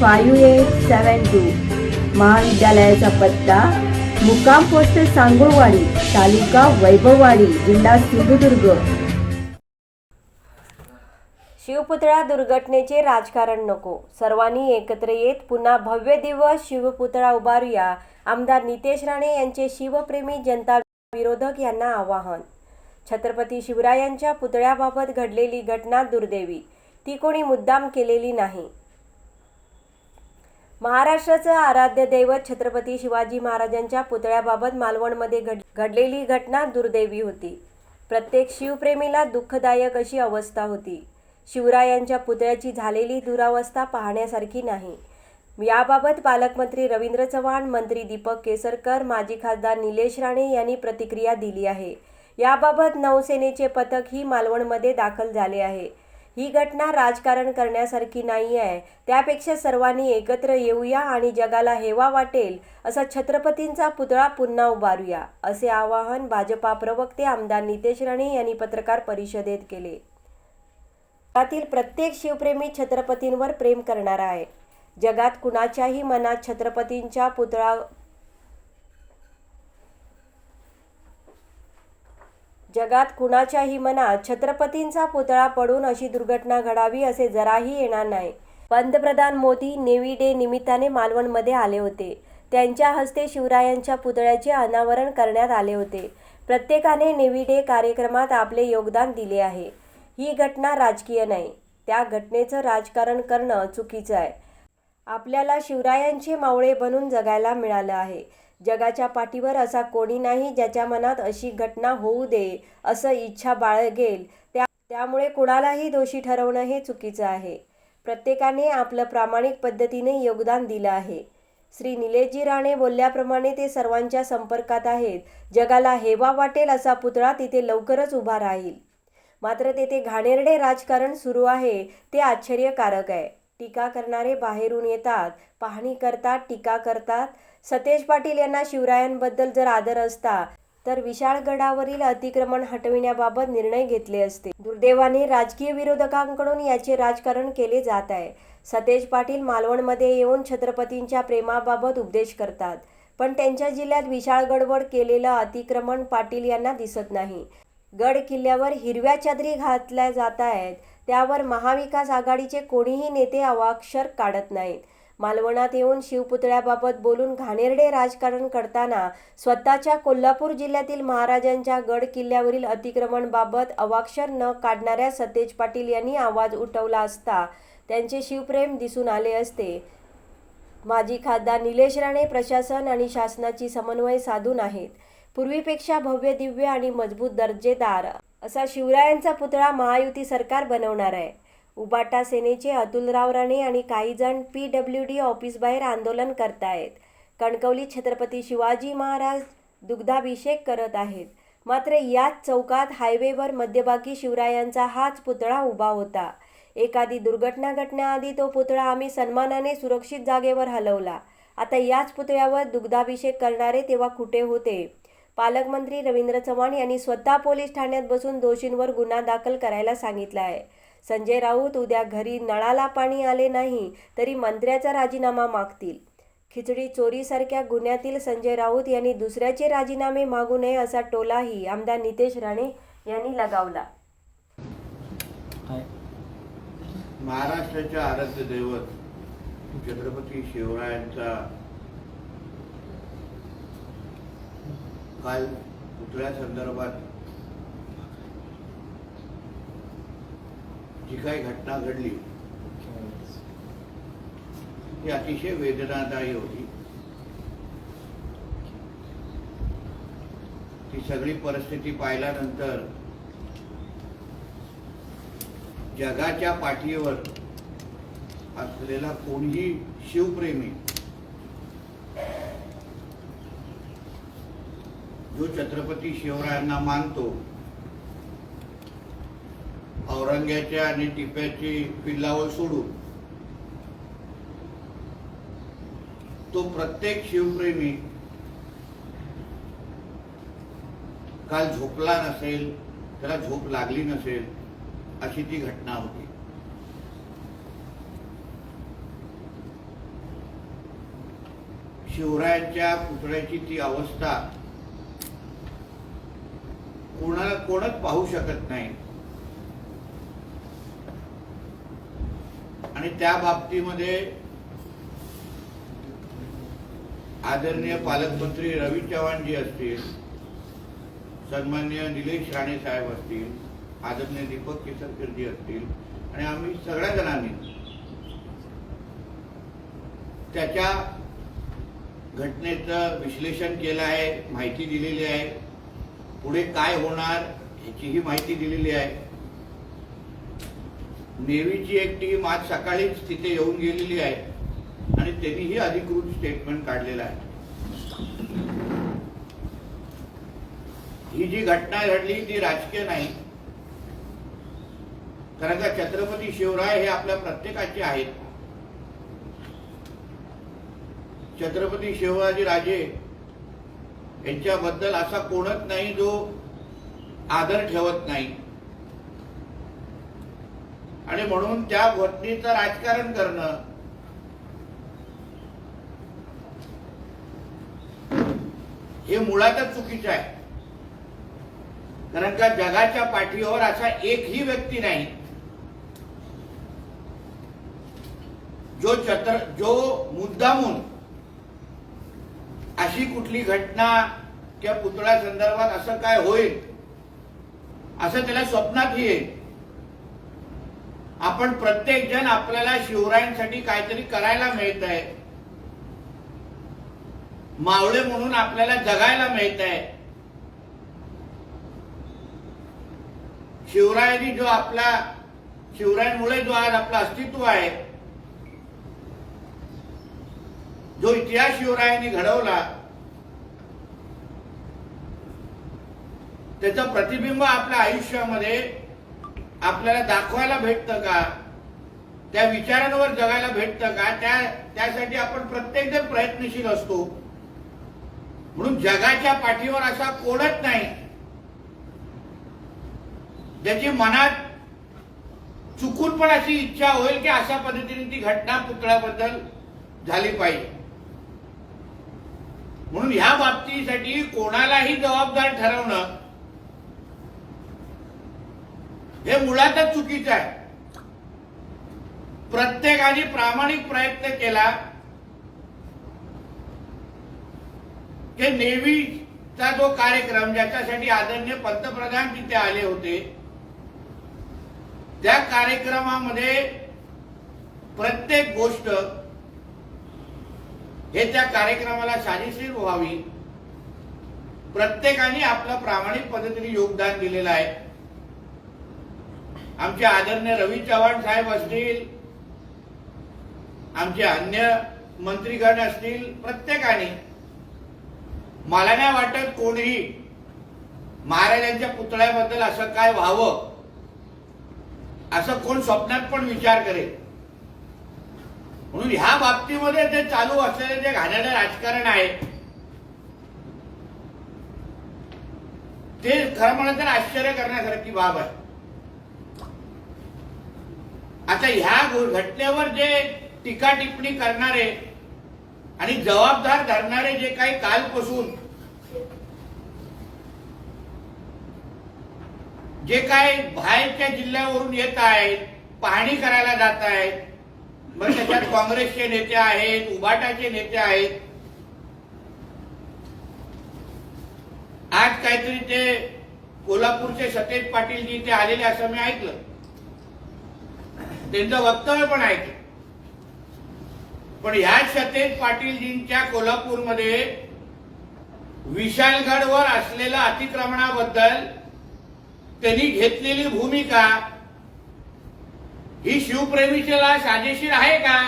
five eight seven two. महाविद्यालयाचा पत्ता मुक्काम पोस्ट सांगुळवाडी तालुका वैभववाडी जिल्हा सिंधुदुर्ग. शिवपुतळा दुर्घटनेचे राजकारण नको. सर्वांनी एकत्र येत पुन्हा भव्य दिवस शिवपुतळा उभारूया. आमदार नितेश राणे यांचे शिवप्रेमी जनता विरोधक यांना आवाहन. छत्रपती शिवरायांच्या पुतळ्याबाबत घडलेली घटना दुर्दैवी. ती कोणी मुद्दाम केलेली नाही. महाराष्ट्राचं आराध्य दैवत छत्रपती शिवाजी महाराजांच्या पुतळ्याबाबत मालवणमध्ये घड घडलेली घटना दुर्दैवी होती. प्रत्येक शिवप्रेमीला दुःखदायक अशी अवस्था होती. शिवरायांच्या पुतळ्याची झालेली दुरावस्था पाहण्यासारखी नाही. याबाबत पालकमंत्री रवींद्र चव्हाण मंत्री दीपक केसरकर माजी खासदार निलेश राणे यांनी प्रतिक्रिया दिली आहे. याबाबत नौसेनेचे पथक ही मालवणमध्ये दाखल झाले आहे. ही घटना राजकारण करण्यासारखी नाही आहे. त्यापेक्षा सर्वांनी एकत्र येऊया आणि जगाला हेवा वाटेल असा छत्रपतींचा पुतळा पुन्हा उभारूया असे आवाहन भाजपा प्रवक्ते आमदार नितेश राणे यांनी पत्रकार परिषदेत केले. जगातील प्रत्येक शिवप्रेमी छत्रपतींवर प्रेम करणारा आहे. जगात कुणाच्याही मनात छत्रपतींच्या पुतळा जगात कुणाच्याही मनात छत्रपतींचा पुतळा पडून अशी दुर्घटना घडावी असे जराही येणार नाही. पंतप्रधान मोदी नेव्ही डे निमित्ताने मालवणमध्ये आले होते. त्यांच्या हस्ते शिवरायांच्या पुतळ्याचे अनावरण करण्यात आले होते. प्रत्येकाने नेव्ही डे कार्यक्रमात आपले योगदान दिले आहे. ही घटना राजकीय नाही. त्या घटनेचं राजकारण करणं चुकीचं आहे. आपल्याला शिवरायांचे मावळे बनून जगायला मिळालं आहे. जगाच्या पाठीवर असा कोणी नाही ज्याच्या मनात अशी घटना होऊ दे असं इच्छा बाळगेल. त्या त्यामुळे कुणालाही दोषी ठरवणं हे चुकीचं आहे. प्रत्येकाने आपलं प्रामाणिक पद्धतीने योगदान दिलं आहे. श्री निलेशजी राणे बोलल्याप्रमाणे ते सर्वांच्या संपर्कात आहेत. जगाला हेवा वाटेल असा पुतळा तिथे लवकरच उभा राहील. मात्र तेथे घाणेरडे राजकारण सुरू आहे. ते आश्चर्यकारक आहे. टीका करणारे बाहेरून येतात पाहणी करतात टीका करतात. सतेज पाटील यांना शिवरायांबद्दल जर आदर असता तर विशाळगडावरील अतिक्रमण हटविण्याबाबत निर्णय घेतले असते. दुर्दैवाने राजकीय विरोधकांकडून याचे राजकारण केले जात आहे. सतेज पाटील मालवणमध्ये येऊन छत्रपतींच्या प्रेमाबाबत उपदेश करतात पण त्यांच्या जिल्ह्यात विशाळगडवर केलेलं अतिक्रमण पाटील यांना दिसत नाही. गड किल्ल्यावर हिरव्या चादरी घातल्या जात आहेत. त्यावर महाविकास आघाडीचे कोणीही नेते अवाक्षर काढत नाहीत. मालवणात येऊन शिवपुतळ्याबाबत बोलून घाणेरडे राजकारण करताना स्वतःच्या कोल्हापूर जिल्ह्यातील महाराजांच्या गड किल्ल्यावरील अतिक्रमणबाबत अवाक्षर न काढणाऱ्या सतेज पाटील यांनी आवाज उठवला असता त्यांचे शिवप्रेम दिसून आले असते. माजी खासदार निलेश राणे प्रशासन आणि शासनाची समन्वय साधून आहेत. पूर्वीपेक्षा भव्य दिव्य आणि मजबूत दर्जेदार असा शिवरायांचा पुतळा महायुती सरकार बनवणार आहे. उबाटा सेनेचे अतुलराव राणे आणि काही जण पी डब्ल्यू डी ऑफिसबाहेर आंदोलन करतायत. कणकवली छत्रपती शिवाजी महाराज दुग्धाभिषेक करत आहेत. मात्र याच चौकात हायवेवर मध्यभागी शिवरायांचा हाच पुतळा उभा होता. एखादी दुर्घटना घटण्याआधी तो पुतळा आम्ही सन्मानाने सुरक्षित जागेवर हलवला. आता याच पुतळ्यावर दुग्धाभिषेक करणारे तेव्हा कुठे होते? पालकमंत्री रवींद्र चव्हाण यांनी स्वतः पोलीस ठाण्यात बसून दोषींवर गुन्हा दाखल करायला सांगितला आहे. संजय राऊत उद्या घरी नळाला पाणी आले नाही तरी मंत्र्याचा राजीनामा मागतील. खिचडी चोरीसारख्या गुन्ह्यातील संजय राऊत यांनी दुसऱ्याचे राजीनामे मागू नये असा टोलाही आमदार नितेश राणे यांनी लगावला. काय महाराष्ट्राच्या आराध्य दैवत छत्रपती शिवरायांचा काल पुतळ्या संदर्भात जी काही घटना घडली ती अतिशय वेदनादायी होती. ती सगळी परिस्थिती पाहिल्यानंतर जगाच्या पाठीवर असलेला कोणीही शिवप्रेमी जो छत्रपती शिवरायांना मानतो औरंग्याच्या आणि टिप्याची पिल्लावर सोडून तो प्रत्येक शिवप्रेमी काल झोपला नसेल त्याला झोप लागली नसेल अशी ती घटना होती. शिवरायांच्या पुतळ्याची ती अवस्था कोणाला कोणच पाहू शकत नाही. आणि त्या बाबतीमध्ये आदरणीय पालकमंत्री रवी चव्हाण जी असतील सन्मान्य निलेश राणे साहेब असतील आदरणीय दीपक केसरकर जी असतील आणि आम्ही सगळ्या जणांनी त्याच्या घटनेचं विश्लेषण केलं आहे माहिती दिलेली आहे. पुढे काय होणार याचीही माहिती दिलेली आहे. नेव्हीची एक टीम आज सकाळीच तिथे येऊन गेलेली आहे. आणि त्यांनीही अधिकृत स्टेटमेंट काढलेलं आहे. ही जी घटना घडली ती राजकीय नाही. कारण का छत्रपती शिवराय हे आपल्या प्रत्येकाचे आहेत. छत्रपती शिवाजी राजे यांच्याबद्दल असा कोणच नाही जो आदर ठेवत नाही. आणि म्हणून त्या घटनेचं राजकारण करणं हे मुळातच चुकीचं आहे. कारण का जगाच्या पाठीवर असा एकही व्यक्ती नाही जो चत्र जो मुद्दामून अशी कुठली घटना किंवा पुतळ्या संदर्भात असं काय होईल? असं त्याला स्वप्नात येईल. आपण प्रत्येक जण आपल्याला शिवरायांसाठी काहीतरी करायला मिळत आहे. मावळे म्हणून आपल्याला जगायला मिळत आहे. शिवरायांनी जो आपला शिवरायांमुळे जो आज आपलं अस्तित्व आहे जो इतिहास शिवरायांनी घडवला त्याचं प्रतिबिंब आपल्या आयुष्यामध्ये आपल्याला दाखवायला भेटतं का? त्या विचारांवर जगायला भेटतं का? त्या त्यासाठी आपण प्रत्येक जण प्रयत्नशील असतो. म्हणून जगाच्या पाठीवर असा कोणच नाही. ज्याची मनात चुकून पण अशी इच्छा होईल की अशा पद्धतीने ती घटना पुतळ्याबद्दल झाली पाहिजे. म्हणून ह्या बाबतीसाठी कोणालाही जबाबदार ठरवणं हे मुळातच चुकीचं आहे. प्रत्येकाने प्रामाणिक प्रयत्न केला. की नेव्हीचा जो कार्यक्रम ज्याच्यासाठी आदरणीय पंतप्रधान तिथे आले होते त्या कार्यक्रमामध्ये प्रत्येक गोष्ट हे त्या कार्यक्रमाला साजेशीर व्हावी. प्रत्येकाने आपलं प्रामाणिक पद्धतीने योगदान दिलेलं आहे. आमचे आदरणीय रवी चव्हाण साहेब असतील आमचे अन्य मंत्रीगण असतील प्रत्येकाने मला नाही वाटत कोणीही महाराजांच्या पुतळ्याबद्दल असं काय व्हावं असं कोण स्वप्नात पण विचार करेल. म्हणून ह्या बाबतीमध्ये जे चालू असलेले जे घाण्याचं राजकारण आहे ते खरं म्हणलं तर आश्चर्य करण्यासारखी बाब आहे. आता ह्या घटनेवर जे टीका टिप्पणी करणारे आणि जबाबदार धरणारे जे काही कालपासून जे काय बाहेरच्या जिल्ह्यावरून येत आहेत पाहणी करायला जात आहेत मग त्याच्यात काँग्रेसचे नेते आहेत उबाटाचे नेते आहेत. आज काहीतरी ते कोल्हापूरचे सतेज पाटीलजी ते आलेले असं मी ऐकलं. त्यांचं वक्तव्य पण ऐकलं पण ह्या सतेज पाटीलजींच्या कोल्हापूरमध्ये विशालगडवर असलेल्या अतिक्रमणाबद्दल त्यांनी घेतलेली भूमिका ही शिवप्रेमीच्याला साजेशीर आहे का?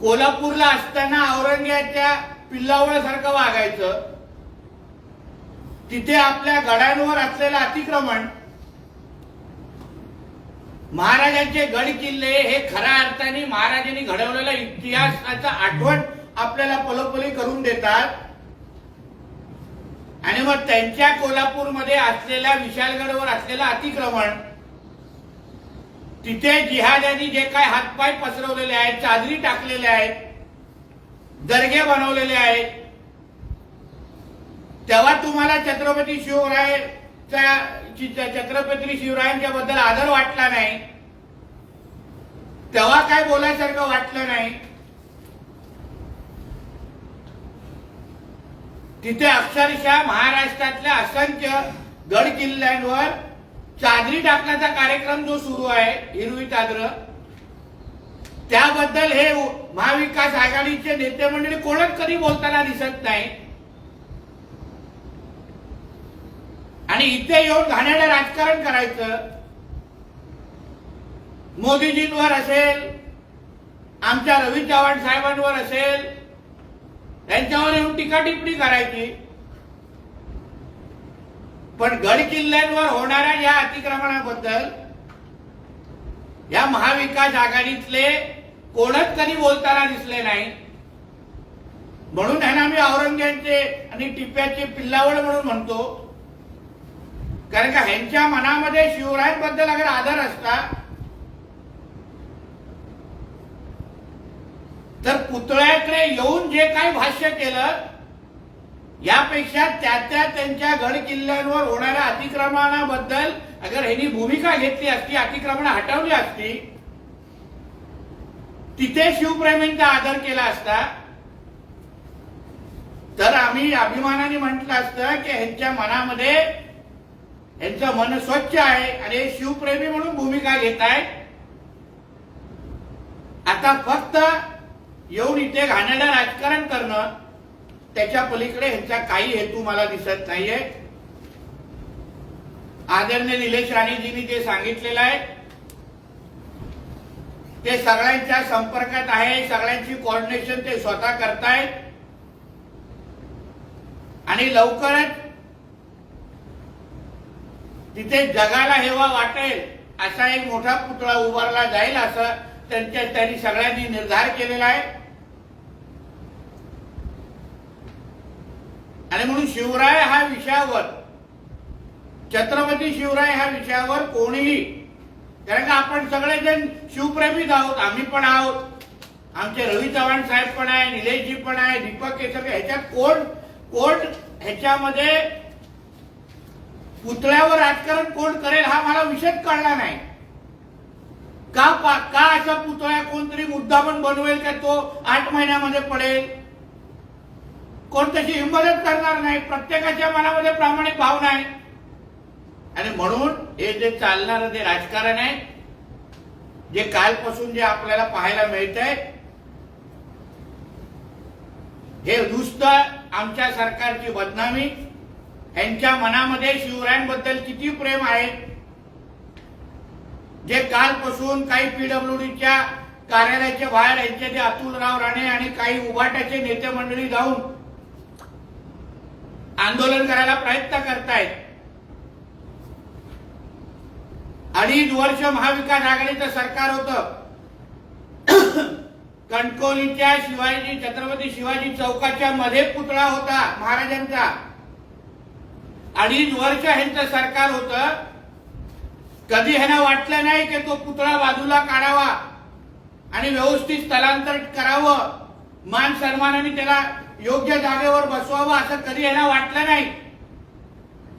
कोल्हापूरला असताना औरंग्याच्या पिल्लावळासारखं वागायचं. तिथे आपल्या गडांवर असलेलं अतिक्रमण महाराजांचे गड किल्ले हे खऱ्या अर्थाने महाराजांनी घडवलेला इतिहासाचा आठवण आपल्याला पलोपली करून देतात. आणि मग त्यांच्या कोल्हापूरमध्ये असलेल्या विशालगडवर असलेलं अतिक्रमण तिथे जिहाद्यांनी जे काय हातपाय पसरवलेले आहेत चादरी टाकलेल्या आहेत दर्गे बनवलेले आहेत तेव्हा तुम्हाला छत्रपती शिवराय छत्रपती शिवरायांच्या बद्दल आदर वाटला नाही. तेव्हा काय बोलायसारखं वाटलं नाही. तिथे अक्षरशः महाराष्ट्रातल्या असंख्य गड किल्ल्यांवर चादरी टाकण्याचा कार्यक्रम जो सुरू आहे हिरवी चादर त्याबद्दल हे महाविकास आघाडीचे नेते मंडळी कोणच कधी बोलताना दिसत नाही. आणि इथे येऊन घाणेरडं राजकारण करायचं. मोदीजींवर असेल आमच्या रवी चव्हाण साहेबांवर असेल त्यांच्यावर येऊन टीका टिप्पणी करायची. पण गड किल्ल्यांवर होणाऱ्या या अतिक्रमणाबद्दल या महाविकास आघाडीतले कोणच कधी बोलताना दिसले नाही. म्हणून ह्यांना मी औरंगजेबचे आणि टिप्प्याचे पिल्लावळ म्हणून म्हणतो. कारण का ह्यांच्या मनामध्ये शिवरायांबद्दल अगर आदर असता तर पुतळ्याकडे येऊन जे काही भाष्य केलं यापेक्षा त्या त्या त्यांच्या गड किल्ल्यांवर होणाऱ्या अतिक्रमणाबद्दल अगर ह्यांनी भूमिका घेतली असती अतिक्रमण हटवली असती तिथे शिवप्रेमींचा आदर केला असता तर आम्ही अभिमानाने म्हटलं असतं की ह्यांच्या मनामध्ये यांचं मन स्वच्छ आहे आणि हे शिवप्रेमी म्हणून भूमिका घेत आहे आता फक्त येऊन इथे घाणेरडं राजकारण करणं त्याच्या पलीकडे ह्यांचा काही हेतू मला दिसत नाहीये. आदरणीय निलेश राणेजींनी जे सांगितलेलं आहे ते सगळ्यांच्या संपर्कात आहे सगळ्यांची कोऑर्डिनेशन ते स्वतः करतायत. आणि लवकरच तिथे जगाला हेवा वाटेल असा एक मोठा पुतळा उभारला जाईल असं त्यांच्या त्यांनी सगळ्यांनी निर्धार केलेला आहे. आणि म्हणून शिवराय हा विषयावर छत्रपती शिवराय ह्या विषयावर कोणीही कारण का आपण सगळेजण शिवप्रेमीच आहोत आम्ही पण आहोत. आमचे रवी चव्हाण साहेब पण आहे निलेशजी पण आहे दीपक केसरकर ह्याच्यात कोण कोण ह्याच्यामध्ये पुतळ्यावर राजकारण कोण करेल हा मला विषयच कळला नाही. का का असा पुतळ्या कोणतरी मुद्दा पण बनवेल का तो आठ महिन्यामध्ये पडेल? कोण तशी हिंमतच करणार नाही. प्रत्येकाच्या मनामध्ये प्रामाणिक भावना आहे. आणि म्हणून हे जे चालणारं ते राजकारण आहे जे कालपासून जे आपल्याला पाहायला मिळत आहे हे नुसतं आमच्या सरकारची बदनामी यांच्या मनामध्ये शिवरायांबद्दल किती प्रेम आहे? जे कालपासून काही पीडब्ल्यूडीच्या कार्यालयाच्या बाहेर यांचे ते अतुलराव राणे आणि काही उभाट्याचे नेते मंडळी जाऊन आंदोलन करायला प्रयत्न करतायत. अडीच वर्ष महाविकास आघाडीचं सरकार होतं. कणकवलीच्या शिवाजी छत्रपती शिवाजी चौकाच्या मध्ये पुतळा होता महाराजांचा. अडीच वर्ष ह्यांचं सरकार होतं. कधी ह्यांना वाटलं नाही की तो पुतळा बाजूला काढावा आणि व्यवस्थित स्थलांतर करावं मान सन्मानाने त्याला योग्य जागेवर बसवावं असं कधी ह्यांना वाटलं नाही.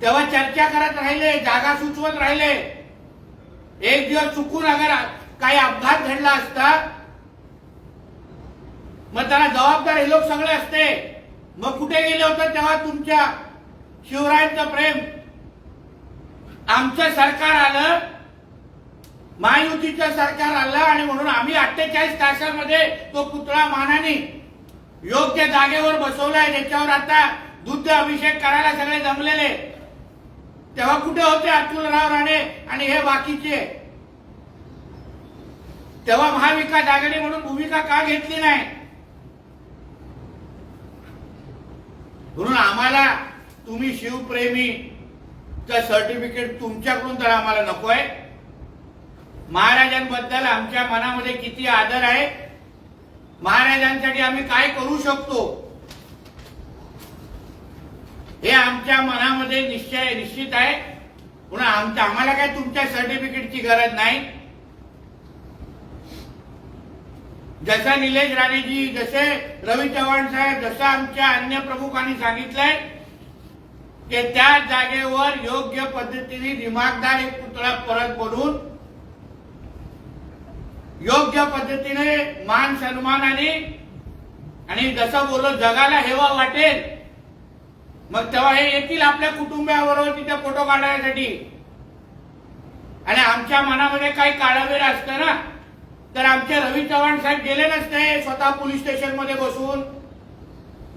तेव्हा चर्चा करत राहिले जागा सुचवत राहिले. एक दिवस चुकून अगर काही अपघात घडला असता मग त्याला जबाबदार हे लोक सगळे असते. मग कुठे गेले होते तेव्हा तुमच्या शिवरायांचं प्रेम. आमचं सरकार आलं महायुतीचं सरकार आलं आणि म्हणून आम्ही अठ्ठेचाळीस तासामध्ये तो पुतळा मानाने योग्य जागेवर बसवलाय. ज्याच्यावर आता दुग्ध अभिषेक करायला सगळे जमलेले. तेव्हा कुठे होते अतुलराव राणे आणि हे बाकीचे? तेव्हा महाविकास आघाडी म्हणून भूमिका का घेतली नाही? म्हणून आम्हाला तुम्ही शिवप्रेमी सर्टिफिकेट तुमच्याकडून तर आम्हाला नकोय. महाराजांबद्दल आमच्या मनामध्ये किती आदर आहे. महाराजांसाठी आम्ही काय करू शकतो? हे आमच्या मनामध्ये निश्चय निश्चित आहे. पुन्हा आमच्या आम्हाला काय तुमच्या सर्टिफिकेटची गरज नाही. जसा निलेश राणेजी जसे रवी चव्हाण साहेब जसं आमच्या अन्य प्रमुखांनी सांगितलंय की त्या जागेवर योग्य पद्धतीने दिमागदार एक पुतळा परत बनवून योग्य पद्धतीने मान सन्मानाने आणि जसं बोललो जगाला हेवा वाटेल मग तेव्हा हे येतील आपल्या कुटुंबियाबरोबर तिथे फोटो काढण्यासाठी. आणि आमच्या मनामध्ये काही काळावेर असतं ना तर आमचे रवी चव्हाण साहेब गेले नसते स्वतः पोलीस स्टेशनमध्ये बसून.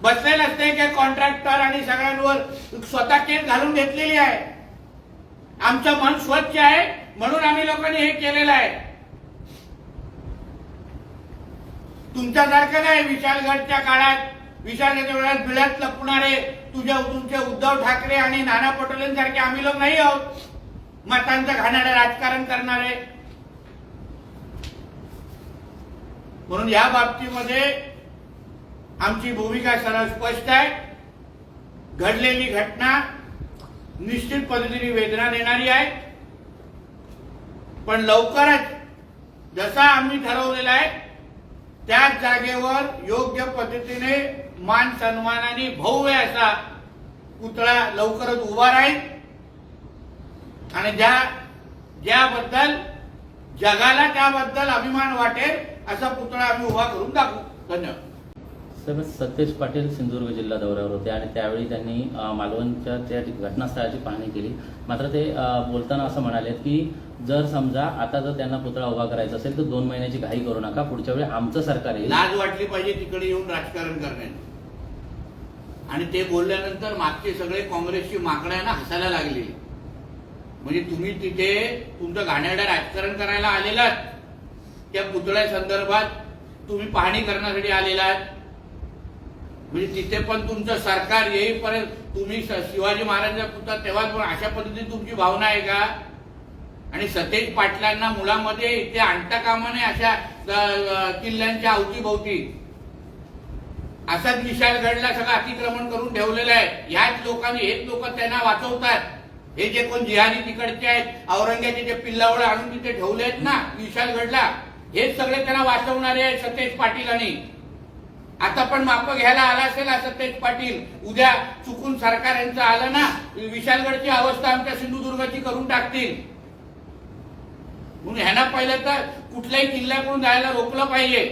बसले नसते की कॉन्ट्रॅक्टर आणि सगळ्यांवर स्वतः केस घालून घेतलेली आहे. आमचं मन स्वच्छ आहे म्हणून आम्ही लोकांनी हे केलेलं आहे. तुमच्यासारखं नाही विशालगडच्या काळात विशालगडच्या वेळात बिळात लपणारे तुझ्या तुमचे उद्धव ठाकरे आणि नाना पटोलेंसारखे आम्ही लोक नाही आहोत. मतांचं घाणारे राजकारण करणारे. म्हणून या बाबतीमध्ये आमची भूमिका सरळ स्पष्ट आहे. घडलेली घटना निश्चित पद्धतीने वेदना देणारी आहे. पण लवकरच जसा आम्ही ठरवलेला आहे त्याच जागेवर योग्य पद्धतीने मान सन्मानाने भव्य असा पुतळा लवकरच उभा राहील. आणि ज्या ज्याबद्दल जगाला त्याबद्दल अभिमान वाटेल असा पुतळा आम्ही उभा करून दाखवू. धन्यवाद. सर सतेज पाटील सिंधुदुर्ग जिल्हा दौऱ्यावर होते आणि त्यावेळी त्यांनी मालवणच्या त्या घटनास्थळाची पाहणी केली. मात्र ते बोलताना असं म्हणाले की जर समजा आता जर त्यांना पुतळा उभा करायचा असेल तर दोन महिन्याची घाई करू नका. पुढच्या वेळी आमचं सरकार येईल. लाज वाटली पाहिजे तिकडे येऊन राजकारण करण्याची आणि ते बोलल्यानंतर मागचे सगळे काँग्रेसची माकड्यांना हसायला लागली. म्हणजे तुम्ही तिथे तुमचं घाणेरडं राजकारण करायला आलेलात. त्या पुतळ्या संदर्भात तुम्ही पाहणी करण्यासाठी आलेला आहात म्हणजे तिथे पण तुमचं सरकार येईपर्यंत तुम्ही शिवाजी महाराजांचा पुतळा तेव्हा पण अशा पद्धतीने तुमची भावना आहे का? आणि सतेज पाटलांना मुलामध्ये इथे आणता कामा नाही अशा किल्ल्यांच्या अवतीभोवती? असाच विशालगडला सगळं अतिक्रमण करून ठेवलेलं आहे. ह्याच लोकांनी हेच लोक त्यांना वाचवतात. हे जे कोण जिहारी तिकडचे आहेत औरंग्याचे जे पिल्लावळ आणून तिथे ठेवले आहेत ना विशालगडला हेच सगळे त्यांना वाचवणारे आहेत सतेज पाटील आणि आता पण माप घ्यायला आला असेल असं सतेज पाटील. उद्या चुकून सरकार यांचं आलं ना विशालगडची अवस्था आमच्या सिंधुदुर्गाची करून टाकतील. म्हणून ह्यांना पहिलं तर कुठल्याही किल्ल्याकडून जायला रोखलं पाहिजे.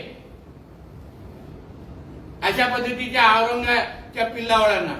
अशा पद्धतीच्या औरंगाच्या पिल्लावळांना.